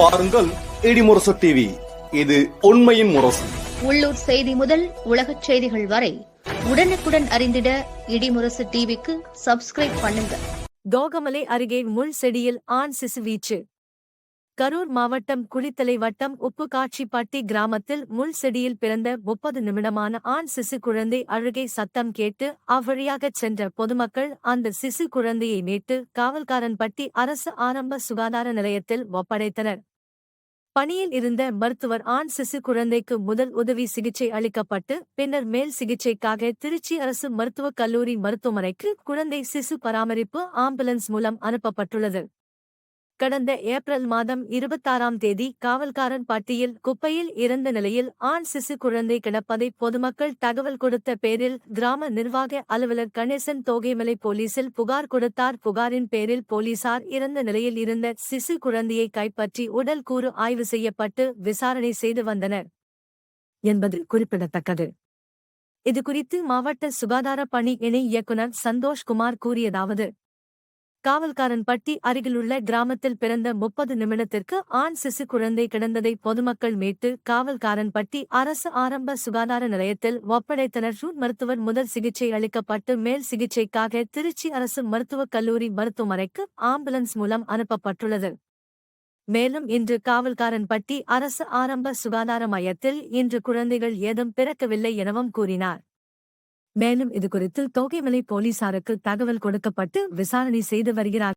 பாருங்கள் இடிமுரசு டிவி இது உண்மையின் முரசு. உள்ளூர் செய்தி முதல் உலகச் செய்திகள் வரை உடனுக்குடன் அறிந்திட இடிமுரசு டிவிக்கு சப்ஸ்கிரைப் பண்ணுங்க தோகமலை அருகே முள் செடியில் ஆண் சிசு வீச்சு கரூர் மாவட்டம் குளித்தலை வட்டம் உப்புக்காட்சிப்பட்டி கிராமத்தில் முள் செடியில் பிறந்த முப்பது நிமிடமான ஆண் சிசு குழந்தை அழுகை சத்தம் கேட்டு அவ்வழியாகச் சென்ற பொதுமக்கள் அந்த சிசு குழந்தையை மீட்டு காவல்காரன்பட்டி அரசு ஆரம்ப சுகாதார நிலையத்தில் ஒப்படைத்தனர். பணியில் இருந்த மருத்துவர் ஆண் சிசு குழந்தைக்கு முதல் உதவி சிகிச்சை அளிக்கப்பட்டு பின்னர் மேல் சிகிச்சைக்காக திருச்சி அரசு மருத்துவக் கல்லூரி மருத்துவமனைக்கு குழந்தை சிசு பராமரிப்பு ஆம்புலன்ஸ் மூலம் அனுப்பப்பட்டுள்ளது. கடந்த ஏப்ரல் மாதம் இருபத்தாறாம் தேதி காவல்காரன் பட்டியில் குப்பையில் இறந்த நிலையில் ஆண் சிசு குழந்தை கிடப்பதை பொதுமக்கள் தகவல் கொடுத்த பேரில் கிராம நிர்வாக அலுவலர் கணேசன் தோகைமலை போலீசில் புகார் கொடுத்தார். புகாரின் பேரில் போலீசார் இறந்த நிலையில் இருந்த சிசு குழந்தையை கைப்பற்றி உடல் கூறு ஆய்வு செய்யப்பட்டு விசாரணை செய்து வந்தனர் என்பது குறிப்பிடத்தக்கது. இதுகுறித்து மாவட்ட சுகாதார பணி இணை இயக்குநர் சந்தோஷ்குமார் கூறியதாவது காவல்காரன் பட்டி அருகிலுள்ள கிராமத்தில் பிறந்த முப்பது நிமிடத்திற்கு ஆண் சிசு குழந்தை கிடந்ததை பொதுமக்கள் மீட்டு காவல்காரன் பட்டி அரசு ஆரம்ப சுகாதார நிலையத்தில் ஒப்படைத்தனர். ரூட் மருத்துவர் முதல் சிகிச்சை அளிக்கப்பட்டு மேல் சிகிச்சைக்காக திருச்சி அரசு மருத்துவக் கல்லூரி மருத்துவமனைக்கு ஆம்புலன்ஸ் மூலம் அனுப்பப்பட்டுள்ளது. மேலும் இன்று காவல்காரன் பட்டி அரசு ஆரம்ப சுகாதார மையத்தில் இன்று குழந்தைகள் ஏதும் பிறக்கவில்லை எனவும் கூறினார். மேலும் இது குறித்து தோகைமலை போலீசாருக்கு தகவல் கொடுக்கப்பட்டு விசாரணை செய்து வருகிறார்.